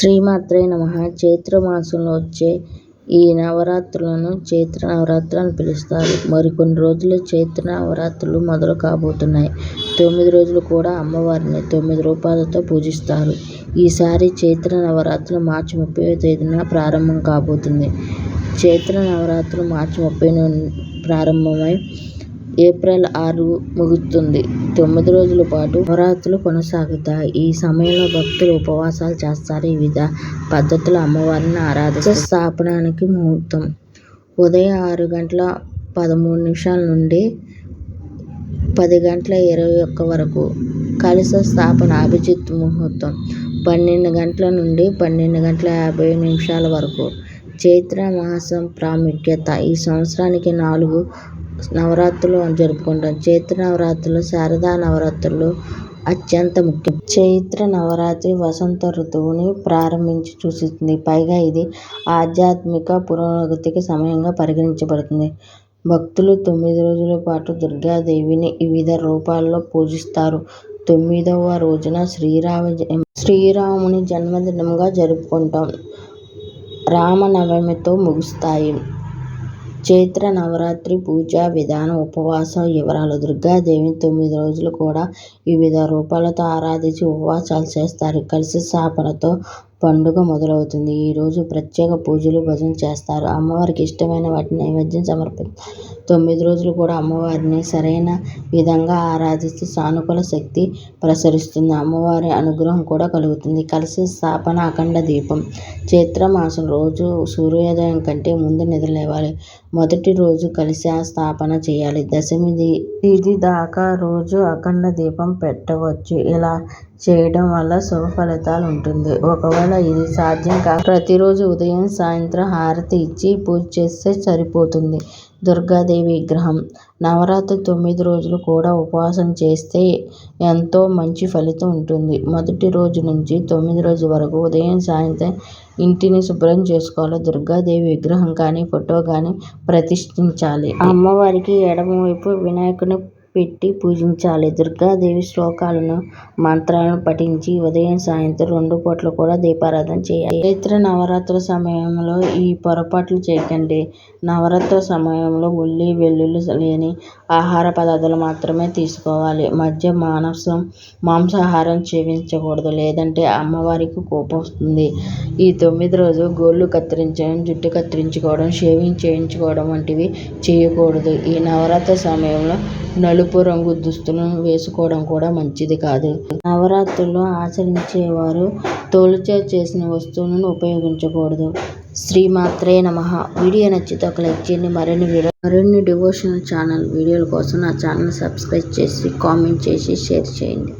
శ్రీమాత్రే నమ చైత్ర మాసంలో వచ్చే ఈ నవరాత్రులను చైత్ర నవరాత్రి అని పిలుస్తారు. మరికొన్ని రోజులు చైత్ర నవరాత్రులు మొదలు కాబోతున్నాయి. తొమ్మిది రోజులు కూడా అమ్మవారిని తొమ్మిది రూపాలతో పూజిస్తారు. ఈసారి చైత్ర నవరాత్రులు మార్చి ముప్పై తేదీన ప్రారంభం కాబోతుంది. చైత్ర నవరాత్రులు మార్చి ముప్పై ప్రారంభమై ఏప్రిల్ ఆరు ముగుస్తుంది. తొమ్మిది రోజుల పాటు నవరాత్రులు కొనసాగుతాయి. ఈ సమయంలో భక్తులు ఉపవాసాలు చేస్తారు. వివిధ పద్ధతుల్లో అమ్మవారిని ఆరాధిస్తారు. స్థాపనానికి ముహూర్తం ఉదయం ఆరు గంటల పదమూడు నిమిషాల నుండి పది గంటల ఇరవై ఒక్క వరకు. కలశ స్థాపన అభిజిత్ ముహూర్తం పన్నెండు గంటల నుండి పన్నెండు గంటల యాభై నిమిషాల వరకు. చైత్ర మాసం ప్రాముఖ్యత ఈ సంవత్సరానికి నాలుగు నవరాత్రులు జరుపుకుంటాం. చైత్ర నవరాత్రులు శారదా నవరాత్రులు అత్యంత ముఖ్యం. చైత్ర నవరాత్రి వసంత ఋతువుని ప్రారంభించి సూచిస్తుంది. పైగా ఇది ఆధ్యాత్మిక పురోగతికి సమయంగా పరిగణించబడుతుంది. భక్తులు తొమ్మిది రోజుల పాటు దుర్గాదేవిని వివిధ రూపాల్లో పూజిస్తారు. తొమ్మిదవ రోజున శ్రీరామ శ్రీరాముని జన్మదినంగా జరుపుకుంటాం. రామనవమితో ముగుస్తాయి. చైత్ర నవరాత్రి పూజా విధానం ఉపవాసం వివరాలు దుర్గాదేవిని తొమ్మిది రోజులు కూడా వివిధ రూపాలతో ఆరాధించి ఉపవాసాలు చేస్తారు. కలశ స్థాపనతో పండుగ మొదలవుతుంది. ఈ రోజు ప్రత్యేక పూజలు, భజన చేస్తారు. అమ్మవారికి ఇష్టమైన వాటిని నైవేద్యం సమర్పిస్తారు. తొమ్మిది రోజులు కూడా అమ్మవారిని సరైన విధంగా ఆరాధిస్తే సానుకూల శక్తి ప్రసరిస్తుంది. అమ్మవారి అనుగ్రహం కూడా కలుగుతుంది. కలశ స్థాపన అఖండ దీపం చైత్రమాసం రోజు సూర్యోదయం కంటే ముందు నిద్రలేవాలి. మొదటి రోజు కలశ స్థాపన చేయాలి. దశమి తిథి దాకా రోజూ అఖండ దీపం పెట్టవచ్చు. ఇలా చేయడం వల్ల శుభ ఫలితాలు ఉంటుంది. ఒకవేళ ఇది సాధ్యం కాక ప్రతిరోజు ఉదయం, సాయంత్రం హారతి ఇచ్చి పూజ చేస్తే సరిపోతుంది. దుర్గాదేవి విగ్రహం నవరాత్రి తొమ్మిది రోజులు కూడా ఉపవాసం చేస్తే ఎంతో మంచి ఫలితం ఉంటుంది. మొదటి రోజు నుంచి తొమ్మిది రోజు వరకు ఉదయం, సాయంత్రం ఇంటిని శుభ్రం చేసుకోవాలి. దుర్గాదేవి విగ్రహం కానీ ఫోటో కానీ ప్రతిష్ఠించాలి. అమ్మవారికి ఎడమవైపు వినాయకుని పెట్టి పూజించాలి. దుర్గాదేవి శ్లోకాలను, మంత్రాలను పఠించి ఉదయం, సాయంత్రం రెండు పూట్ల కూడా దీపారాధన చేయాలి. చైత్ర నవరాత్రుల సమయంలో ఈ పొరపాట్లు చేయకండి. నవరాత్రుల సమయంలో ఉల్లి, వెల్లుల్లి లేని ఆహార పదార్థాలు మాత్రమే తీసుకోవాలి. మద్యం, మాంసాహారం సేవించకూడదు. లేదంటే అమ్మవారికి కోపం వస్తుంది. ఈ తొమ్మిది రోజులు గోళ్ళు కత్తిరించడం, జుట్టు కత్తిరించుకోవడం, షేవింగ్ చేయించుకోవడం వంటివి చేయకూడదు. ఈ నవరాత్రుల సమయంలో నలుపు రంగు దుస్తులను వేసుకోవడం కూడా మంచిది కాదు. నవరాత్రులు ఆచరించేవారు తొలిచే చేసిన వస్తువులను ఉపయోగించకూడదు. శ్రీమాత్రే నమ వీడియో నచ్చితే ఒక లైక్ చేయండి. మరిన్ని డివోషనల్ ఛానల్ వీడియోల కోసం నా ఛానల్ సబ్స్క్రైబ్ చేసి, కామెంట్ చేసి, షేర్ చేయండి.